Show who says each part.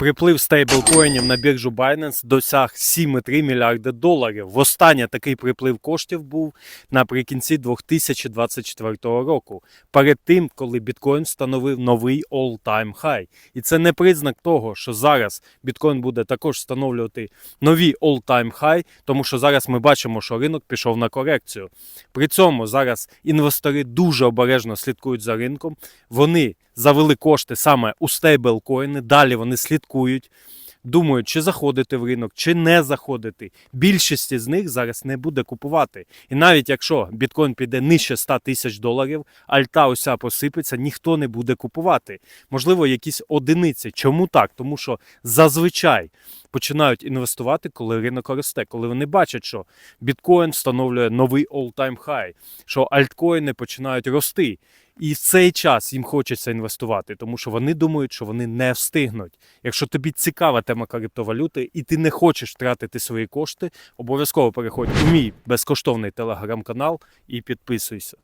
Speaker 1: Приплив стейблкоїнів на біржу Binance досяг 7,3 мільярди доларів. Востаннє такий приплив коштів був наприкінці 2024 року, перед тим, коли біткоін встановив новий all-time high. І це не признак того, що зараз біткоін буде також встановлювати нові all-time high, тому що зараз ми бачимо, що ринок пішов на корекцію. При цьому зараз інвестори дуже обережно слідкують за ринком. Вони завели кошти саме у стейблкоїни. Далі вони слідкують, думають, чи заходити в ринок, чи не заходити. Більшість з них зараз не буде купувати. І навіть якщо біткоін піде нижче 100 тисяч доларів, альта уся посипеться, ніхто не буде купувати. Можливо, якісь одиниці. Чому так? Тому що зазвичай починають інвестувати, коли ринок росте, коли вони бачать, що біткоін встановлює новий all-time high, що альткоїни починають рости. І в цей час їм хочеться інвестувати, тому що вони думають, що вони не встигнуть. Якщо тобі цікава тема криптовалюти і ти не хочеш втратити свої кошти, обов'язково переходь у мій безкоштовний телеграм-канал і підписуйся.